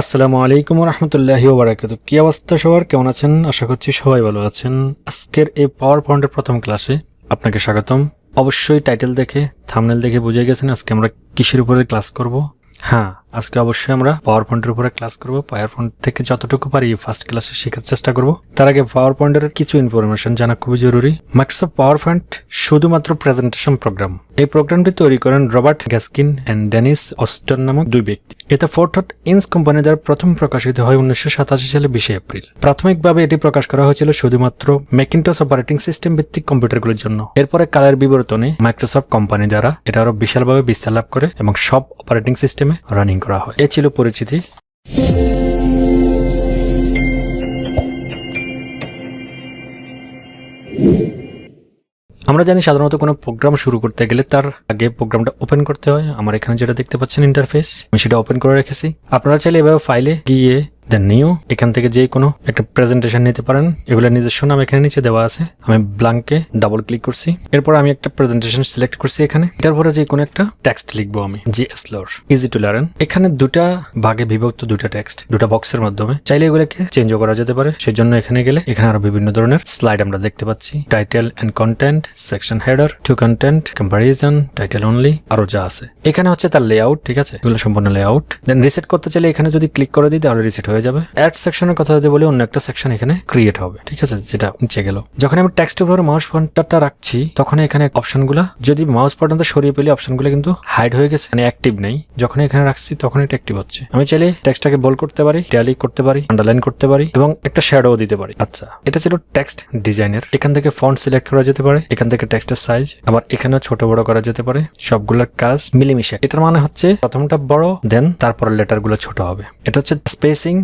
আসসালামু আলাইকুম রহমতুল্লাহি ওবরাকাত কি অবস্থা সবার? কেমন আছেন? আশা করছি সবাই ভালো আছেন। আজকের এই পাওয়ার পয়েন্টের প্রথম ক্লাসে আপনাকে স্বাগতম। অবশ্যই টাইটেল দেখে, থামনেল দেখে বুঝে গেছেন আজকে আমরা কিসের উপরে ক্লাস করব। হ্যাঁ আজকে অবশ্যই আমরা পাওয়ার পয়েন্টের উপরে ক্লাস করব। পাওয়ার পয়েন্ট থেকে যতটুকু পারি ফার্স্ট ক্লাসে শেখার চেষ্টা করব। তার আগে পাওয়ার পয়েন্টের কিছু ইনফরমেশন জানা খুবই জরুরি। মাইক্রোসফট পাওয়ার পয়েন্ট শুধুমাত্র প্রেজেন্টেশন প্রোগ্রাম এই প্রোগ্রামটি তৈরি করেন Robert Gaskins and Dennis Austin নামক দুই ব্যক্তি। এটা ফোর্থ ইন্স কোম্পানি দ্বারা প্রথম প্রকাশিত হয় উনিশশো সাতাশি সালে বিশে এপ্রিল। প্রাথমিকভাবে এটি প্রকাশ করা হয়েছিল শুধুমাত্র ম্যাকিনটস অপারেটিং সিস্টেম ভিত্তিক কম্পিউটারগুলোর জন্য। এরপরে কালের বিবর্তনে মাইক্রোসফট কোম্পানি দ্বারা এটা আরও বিশালভাবে বিস্তার লাভ করে এবং সব অপারেটিং সিস্টেমে রানিং করা হয়। এ ছিল পরিচিতি। আমরা জানি সাধারণত কোনো প্রোগ্রাম শুরু করতে গেলে তার আগে প্রোগ্রামটা ওপেন করতে হয়। আমার এখানে যেটা দেখতে পাচ্ছেন ইন্টারফেস আমি সেটা ওপেন করে রেখেছি। আপনারা চাইলে এভাবে ফাইলে গিয়ে দেন নিউ এখান থেকে যে কোনো একটা প্রেজেন্টেশন নিতে পারেন। এগুলো নিজস্ব নাম এখানে নিচে দেওয়া আছে। আমি ব্লাঙ্কে ডাবল ক্লিক করছি। এরপর আমি একটা প্রেজেন্টেশন সিলেক্ট করছি এখানে। এটার পরে যে কোনো একটা টেক্সট লিখব আমি জি এসলোর ইজি টু লার্ন এখানে দুটা ভাগে বিভক্ত দুটা টেক্সট দুটা বক্সের মাধ্যমে। চাইলে এগুলোকে চেঞ্জও করা যেতে পারে। সেজন্য এখানে গেলে এখানে আরও বিভিন্ন ধরনের স্লাইড আমরা দেখতে পাচ্ছি। Title and content section header two content comparison title only আরও যা আছে। এখানে হচ্ছে তার লেআউট ঠিক আছে? এগুলো সম্পূর্ণ লেআউট দেন রিসেট করতে চাইলে এখানে যদি ক্লিক করে দিই, তাহলে রিসেট যাবে। অ্যাড সেকশনের কথা যদি বলি, অন্য একটা সেকশন এখানে ক্রিয়েট হবে। ঠিক আছে? যেটা নিচে গেল। যখন আমি টেক্সট উপর মাউস পয়েন্টারটা রাখছি তখন এখানে অপশনগুলো যদি মাউস পয়েন্টারটা সরিয়ে পেলে অপশনগুলো কিন্তু হাইড হয়ে গেছে মানে অ্যাক্টিভ নেই। যখন এখানে রাখছি তখন এটা অ্যাক্টিভ হচ্ছে। আমি চাইলে টেক্সটটাকে বল করতে পারি ট্যালি করতে পারি আন্ডারলাইন করতে পারি, এবং একটা শ্যাডো দিতে পারি। আচ্ছা এটা ছিল টেক্সট ডিজাইনের এখান থেকে ফন্ট সিলেক্ট করা যেতে পারে, এখান থেকে টেক্সটের সাইজ আবার এখানেও ছোট বড় করা যেতে পারে। সবগুলোর কাজ মিলেমিশে। এটার মানে হচ্ছে, প্রথমটা বড় দেন তারপর লেটারগুলো ছোট হবে। এটা হচ্ছে স্পেসিং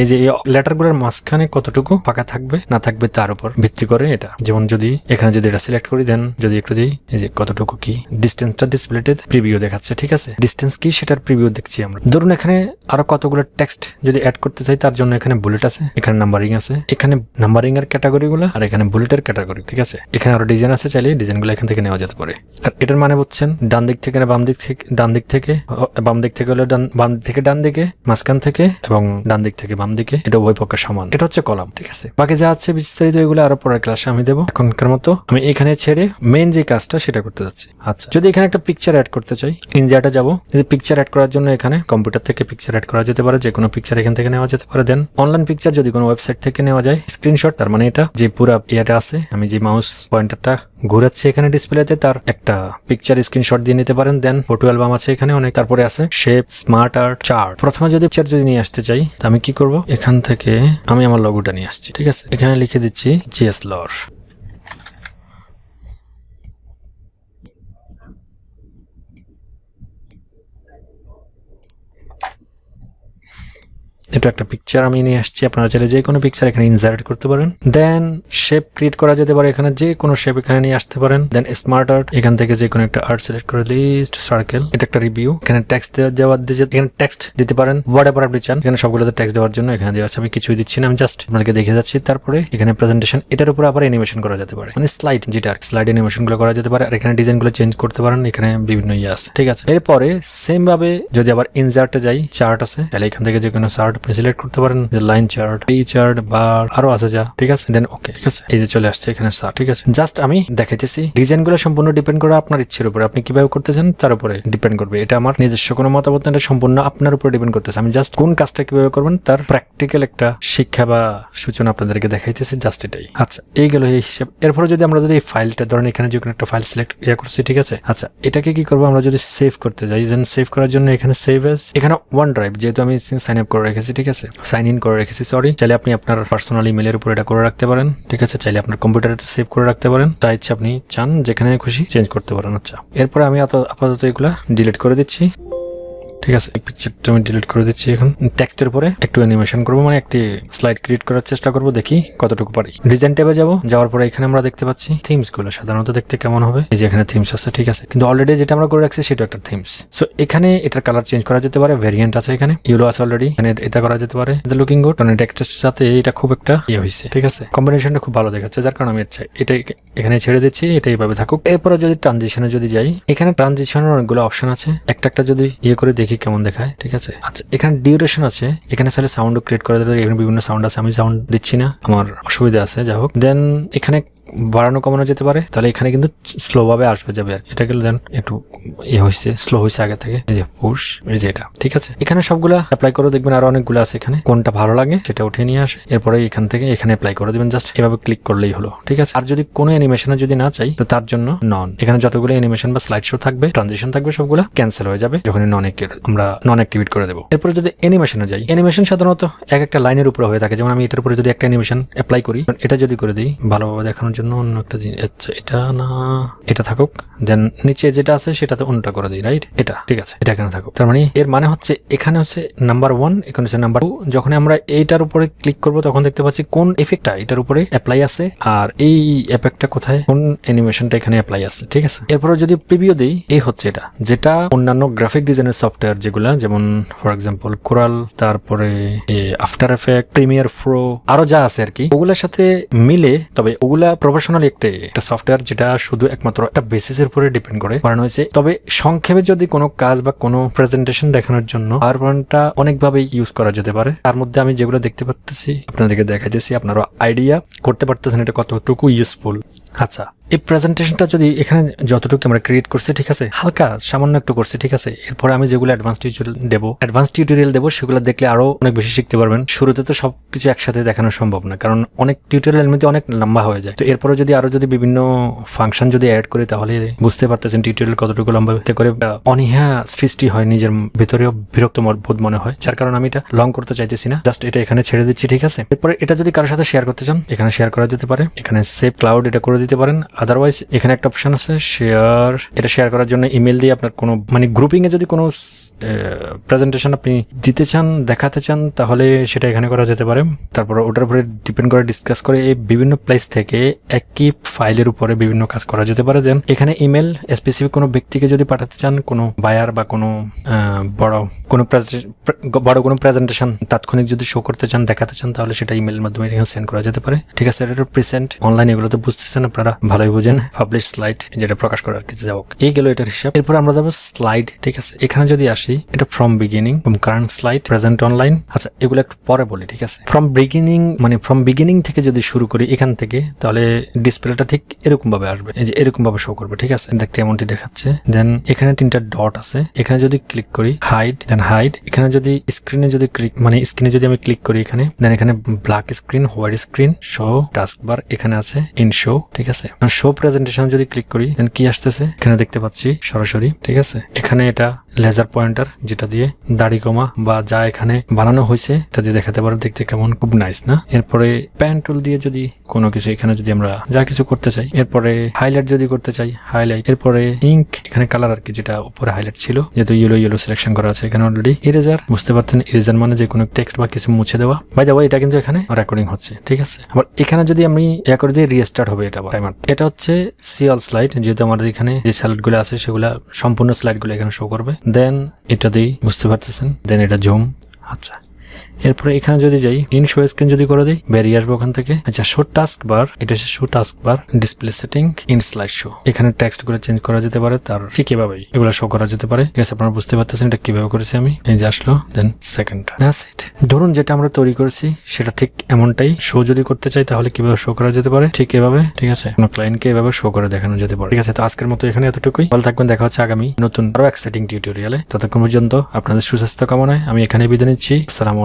এই যে লেটারগুলোর মাঝখানে কতটুকু ফাঁকা থাকবে, না থাকবে তার উপর ভিত্তি করে এটা। যেমন যদি এখানে যদি এটা সিলেক্ট করি দেন যদি একটু দিই, এই যে কতটুকু কি ডিস্টেন্সটা ডিসপ্লেতে প্রিভিউ দেখাচ্ছে, ঠিক আছে? ডিস্টেন্স কি সেটার প্রিভিউ দেখছি আমরা। ধরুন এখানে আরও কতগুলো টেক্সট যদি অ্যাড করতে চাই, তার জন্য এখানে বুলেট আছে, এখানে নাম্বারিং আছে, এখানে নাম্বারিং এর ক্যাটাগরি গুলো আর এখানে বুলেটের ক্যাটাগরি ঠিক আছে? এখানে আরও ডিজাইন আছে, চাইলে ডিজাইনগুলো এখান থেকে নেওয়া যেতে পারে। আর এটার মানে বুঝছেন ডান দিক থেকে না বাম দিক থেকে, ডান দিক থেকে বাম দিক থেকে হলে ডান, বাম দিক থেকে ডান দিকে, মাঝখান থেকে এবং ডান দিক থেকে বাম দিকে, এটা উভয় পক্ষে সমান। এটা হচ্ছে কলাম, ঠিক আছে? বাকি যা আছে বিস্তারিত এগুলো আরও পরের ক্লাসে আমি দেবো। এখনকার মতো আমি এখানে ছেড়ে মেইন যে কাজটা সেটা করতে যাচ্ছি। আচ্ছা যদি এখানে একটা পিকচার অ্যাড করতে চাই ইনজাটা যাব যে পিকচার অ্যাড করার জন্য এখানে কম্পিউটার থেকে পিকচার অ্যাড করা যেতে পারে যে কোনো পিকচার এখান থেকে নেওয়া যেতে পারে। দেন অনলাইন পিকচার যদি কোনো ওয়েবসাইট থেকে নেওয়া যায় স্ক্রিনশট তার মানে এটা যে পুরো ইয়েটা আছে, আমি যে মাউস পয়েন্টারটা ঘুরাচ্ছি এখানে ডিসপ্লেতে, তার একটা পিকচার স্ক্রিনশট দিয়ে নিতে পারেন। দেন ফটো অ্যালবাম আছে এখানে, অনেক তারপরে আছে। শেপ স্মার্ট আর চার্ট প্রথমে যদি পিকচার যদি নিয়ে আসতে চাই আমি কি করব? এখান থেকে আমি আমার লগোটা নিয়ে আসছি, ঠিক আছে? এখানে লিখে দিচ্ছি জিএস লর এটা একটা পিকচার আমি নিয়ে আসছি। আপনারা চাইলে যে কোনো পিকচার এখানে ইনসার্ট করতে পারেন। দেন শেপ ক্রিয়েট করা যেতে পারে এখানে। যে কোনো শেপ এখানে নিয়ে আসতে পারেন। দেন স্মার্ট আর্ট এখান থেকে যে কোনো একটা আর্ট সিলেক্ট করে লিস্ট সার্কেল এটা একটা রিভিউ এখানে টেক্সট দেওয়া এখানে টেক্সট দিতে পারেন। হোয়াট এভার আপনি চান। এখানে সবগুলোতে টেক্সট দেওয়ার জন্য এখানে দেওয়া আছে। আমি কিছুই দিচ্ছি না। আমি জাস্ট আপনাদেরকে দেখে যাচ্ছি। তারপরে এখানে প্রেজেন্টেশন এটার উপর আবার অ্যানিমেশন করা যেতে পারে। মানে স্লাইড যেটা স্লাইড অ্যানিমেশনগুলো করা যেতে পারে। আর এখানে ডিজাইনগুলো চেঞ্জ করতে পারেন। এখানে বিভিন্ন ইয়ে আছে। ঠিক আছে? এরপরে সেম ভাবে যদি আবার ইনজার্টে যাই চার্ট আছে, তাহলে এখান থেকে যে কোনো চার্ট আপনি সিলেক্ট করতে পারেন যে লাইন চার্ট পি চার্ট বা আরও আছে যা, ঠিক আছে? দেন ওকে ঠিক আছে? এই যে চলে আসছে এখানে চার্ট ঠিক আছে? জাস্ট আমি দেখাইতেছি ডিজাইনগুলো সম্পূর্ণ ডিপেন্ড করে আপনার ইচ্ছের উপরে। আপনি কীভাবে করতেছেন, তার উপরে ডিপেন্ড করবে। এটা আমার নিজস্ব কোনো মতামত এটা সম্পূর্ণ আপনার উপরে ডিপেন্ড করতেছে। আমি জাস্ট কোন কাজটা কীভাবে করবেন, তার প্র্যাকটিক্যাল একটা শিক্ষা বা সূচনা আপনাদেরকে দেখাইতেছি জাস্ট এটাই। আচ্ছা এই গেল এই হিসাব। এরপরে যদি আমরা যদি এই ফাইলটা ধরেন এখানে যে কোনো একটা ফাইল সিলেক্ট ইয়ে করছি, ঠিক আছে? আচ্ছা এটাকে কি করব? আমরা যদি সেভ করতে যাই দেন সেভ করার জন্য এখানে সেভ এস এখানে ওয়ান ড্রাইভ যেহেতু আমি সাইন আপ করে রেখেছি ঠিক আছে? সাইন ইন করে রেখেছি সরি চাইলে আপনি আপনার পার্সোনাল ইমেলের উপর এটা করে রাখতে পারেন, ঠিক আছে? চাইলে আপনার কম্পিউটারে সেভ করে রাখতে পারেন। তাই ইচ্ছে আপনি চান, যেখানে খুশি চেঞ্জ করতে পারেন। আচ্ছা এরপরে আমি আপাতত- আপাতত এগুলা ডিলিট করে দিচ্ছি। ঠিক আছে? পিকচারটা আমি ডিলিট করে দিচ্ছি এখন। টেক্সটের উপরে একটু অ্যানিমেশন করব মানে একটি স্লাইড ক্রিয়েট করার চেষ্টা করব, দেখি কতটুকু পারি। ডিজাইন ট্যাবে যাব, যাওয়ার পরে এখানে আমরা দেখতে পাচ্ছি থিমসগুলো, সাধারণত দেখতে কেমন হবে? এই যে এখানে থিমস আছে, ঠিক আছে? কিন্তু অলরেডি যেটা আমরা করে রাখছি, সেটা একটা থিমস সো এখানে এটার কালার চেঞ্জ করা যেতে পারে ভেরিয়েন্ট আছে এখানে। ইউলো আছে অলরেডি এখানে এটা করা যেতে পারে। লুকিং গুড মানে টেক্সটের সাথে এটা খুব একটা ইয়ে হয়েছে, ঠিক আছে? কম্বিনেশনটা খুব ভালো দেখাচ্ছে, যার কারণে আমি এটা এখানে ছেড়ে দিচ্ছি, এটা এইভাবে থাকুক। এরপরে যদি ট্রানজিশনে যদি যাই, এখানে ট্রানজিশনের অনেকগুলো অপশন আছে। একটা একটা যদি ইয়ে করে দেখি দেখি কেমন দেখায়, ঠিক আছে? আচ্ছা এখানে ডিউরেশন আছে। এখানে সাউন্ড ক্রিয়েট করা যাবে এখানে বিভিন্ন সাউন্ড আছে। আমি সাউন্ড দিচ্ছি না, আমার অসুবিধা আছে, যাই হোক। দেন এখানে বাড়ানো কমানো যেতে পারে, তাহলে এখানে কিন্তু স্লো ভাবে আসবে যাবে আর এটা গেলে দেন একটু ইয়ে হয়েছে স্লো হয়েছে আগে থেকে। এই যে পুশ, এই যে এটা, ঠিক আছে? এখানে সবগুলা অ্যাপ্লাই করে, দেখবেন আরও অনেকগুলো আছে এখানে। কোনটা ভালো লাগে সেটা উঠে নিয়ে আসে। এরপরে এখান থেকে এখানে অ্যাপ্লাই করে দেবেন জাস্ট এভাবে ক্লিক করলেই হলো, ঠিক আছে? আর যদি কোনো অ্যানিমেশনে যদি না চাই, তো তার জন্য নন এখানে যতগুলো অ্যানিমেশন বা স্লাইড শো থাকবে ট্রানজিশন থাকবে সবগুলো ক্যান্সেল হয়ে যাবে যখন নন আমরা নন অ্যাক্টিভেট করে দেবো। এরপরে যদি অ্যানিমেশনে যাই অ্যানিমেশন সাধারণত এক একটা লাইনের উপরে হয়ে থাকে। যেমন আমি এটার উপরে যদি একটা অ্যানিমেশন অ্যাপ্লাই করি, এটা যদি করে দিই, ভালোভাবে দেখানোর জন্য অন্য একটা জিনিস। আচ্ছা এটা না, এটা থাকুক। দেন নিচে যেটা আছে সেটাতে অন্যটা করে দিই রাইট এটা, ঠিক আছে। এটা এখানে থাকুক। তার মানে এর মানে হচ্ছে এখানে হচ্ছে নাম্বার ওয়ান এখানে হচ্ছে নাম্বার টু যখন আমরা এইটার উপরে ক্লিক করব, তখন দেখতে পাচ্ছি কোন এফেক্টটা এটার উপরে অ্যাপ্লাই আছে আর এই এফেক্টটা কোথায়? কোন অ্যানিমেশনটা এখানে অ্যাপ্লাই আছে, ঠিক আছে? এরপরে যদি প্রিভিউ দিই, এই হচ্ছে এটা। যেটা অন্যান্য গ্রাফিক ডিজাইনের সফটওয়্যার যেগুলা, যেমন ফর এক্সাম্পল কোরাল তারপরে আফটার এফেক্ট প্রিমিয়ার প্রো আরও যা আছে আর কি, ওগুলোর সাথে মিলে, তবে ওগুলা প্রফেশনাল একটি একটা সফটওয়্যার যেটা শুধু একমাত্র একটা বেসিস এর উপরে ডিপেন্ড করে বানানো হয়েছে। তবে সংক্ষেপে যদি কোনো কাজ বা কোনো প্রেজেন্টেশন দেখানোর জন্য পাওয়ার পয়েন্টটা অনেকভাবে ইউজ করা যেতে পারে। তার মধ্যে আমি যেগুলো দেখতে পারতেছি, আপনাদেরকে দেখাইতেছি আপনারা আইডিয়া করতে পারতেছেন এটা কতটুকু ইউজফুল আচ্ছা এই প্রেজেন্টেশনটা যদি এখানে যতটুকু আমরা ক্রিয়েট করছি, ঠিক আছে? হালকা, সামান্য একটু করছি, ঠিক আছে? এরপরে আমি যেগুলো অ্যাডভান্স টিউটোরিয়াল দেবো অ্যাডভান্স টিউটোরিয়াল দেবো, সেগুলো দেখলে আরও অনেক বেশি শিখতে পারবেন। শুরুতে তো সব কিছু একসাথে দেখানো সম্ভব না, কারণ অনেক টিউটোরিয়াল এমনিতে অনেক লম্বা হয়ে যায়। তো এরপরে যদি আরও যদি বিভিন্ন ফাংশন যদি অ্যাড করি, তাহলে বুঝতে পারতেছেন টিউটোরিয়াল কতটুকু লম্বা হতে করে অনীহা সৃষ্টি হয় নিজের ভিতরেও বিরক্ত বোধ মনে হয়। যার কারণে আমি এটা লং করতে চাইতেছি না। জাস্ট এটা এখানে ছেড়ে দিচ্ছি, ঠিক আছে? এরপরে এটা যদি কারোর সাথে শেয়ার করতে চান, এখানে শেয়ার করা যেতে পারে। এখানে সেভ ক্লাউড এটা করে দিতে পারেন। আদারওয়াইজ এখানে একটা অপশন আছে শেয়ার এটা শেয়ার করার জন্য ইমেল দিয়ে আপনার কোনো মানে গ্রুপিংয়ে যদি কোনো প্রেজেন্টেশন আপনি দিতে চান, দেখাতে চান, তাহলে সেটা এখানে করা যেতে পারে। তারপর ওটার উপরে ডিপেন্ড করে ডিসকাস করে এই বিভিন্ন প্লেস থেকে একই ফাইলের উপরে বিভিন্ন কাজ করা যেতে পারে। দেন এখানে ইমেল স্পেসিফিক কোনো ব্যক্তিকে যদি পাঠাতে চান, কোনো বায়ার বা কোনো বড় কোনো বড় কোনো প্রেজেন্টেশন তাৎক্ষণিক যদি শো করতে চান, দেখাতে চান, তাহলে সেটা ইমেলের মাধ্যমে এখানে সেন্ড করা যেতে পারে। ঠিক আছে, এটা প্রেসেন্ট অনলাইন এগুলো তো বুঝতেছেন আপনারা ভালোই বুঝেন পাবলিশ স্লাইড যেটা প্রকাশ করার কিছু যাও এই গেল এটার হিসাব। এরপর আমরা যাব স্লাইড ঠিক আছে? এখানে যদি আসি, এটা from beginning from current slide present online আচ্ছা এগুলো একটু পরে বলি, ঠিক আছে? ফ্রম বিগিনিং মানে ফ্রম বিগিনিং থেকে যদি শুরু করি এখান থেকে, তাহলে ডিসপ্লেটা ঠিক এরকম ভাবে আসবে। এই যে এরকম ভাবে শো করবে, ঠিক আছে? দেখতে এমনটি দেখাচ্ছে। দেন এখানে তিনটা ডট আছে। এখানে যদি ক্লিক করি হাইড দেন হাইড এখানে যদি স্ক্রিনে যদি ক্লিক মানে স্ক্রিনে যদি আমি ক্লিক করি এখানে দেন এখানে black screen white screen show task bar এখানে আছে ইন শো ঠিক আছে? শো প্রেজেন্টেশন যদি ক্লিক করি দেন কি আসতেছে? এখানে দেখতে পাচ্ছি সরাসরি, ঠিক আছে? এখানে এটা লেজার পয়েন্টার যেটা দিয়ে দাড়ি কমা বা যা এখানে বানানো হয়েছে, এটা দিয়ে দেখাতে পারো, দেখতে কেমন, খুব নাইস না? এরপরে প্যান টুল দিয়ে যদি কোনো কিছু এখানে যদি আমরা যা কিছু করতে চাই, এরপরে হাইলাইট যদি করতে চাই হাইলাইট এরপরে ইঙ্ক এখানে কালার আর কি, যেটা উপরে হাইলাইট ছিল, যেহেতু ইয়েলো ইয়েলো সিলেকশন করা আছে এখানে অলরেডি ইরেজার বুঝতে পারছেন ইরেজার মানে যে কোনো টেক্সট বা কিছু মুছে দেওয়া। বাই দেওয়া এটা কিন্তু এখানে রেকর্ডিং হচ্ছে, ঠিক আছে? আবার এখানে যদি আমি ইয়া করে দিয়ে রিস্টার্ট হবে এটা টাইমার এটা হচ্ছে সিএল স্লাইড যেহেতু আমাদের এখানে যে স্লাইডগুলো আছে, সেগুলা সম্পূর্ণ স্লাইডগুলো এখানে শো করবে। দেন এটা দিই বুঝতে পারতেছেন? দেন এটা জুম আচ্ছা। এরপরে এখানে যদি যাই ইন শো স্ক্রিন যদি করে দিই, বেরিয়ে আসব ওখান থেকে। আচ্ছা শো টাস্ক বার এটা হচ্ছে show task bar display setting in slide show এখানে টেক্সটগুলো চেঞ্জ করা যেতে পারে, তার ঠিক এভাবেই এগুলো শো করা যেতে পারে। ঠিক আছে, আপনারা বুঝতে পারতেছেন এটা কীভাবে করেছি আমি? এই যে আসলো দেন সেকেন্ডটা দ্যাটস ইট ধরুন যেটা আমরা তৈরি করেছি, সেটা ঠিক এমনটাই শো যদি করতে চাই, তাহলে কীভাবে শো করা যেতে পারে? ঠিক এভাবে, ঠিক আছে? কোনো ক্লায়েন্টকে এভাবে শো করে দেখানো যেতে পারে। ঠিক আছে, তো আজকের মতো এখানে এতটুকুই। ভালো থাকবেন, দেখা হচ্ছে আগামী নতুন আরও এক্সাইটিং টিউটোরিয়ালে ততক্ষণ পর্যন্ত আপনাদের সুস্বাস্থ্য কামনায় আমি এখানে বিদায় নিচ্ছি। আসসালামু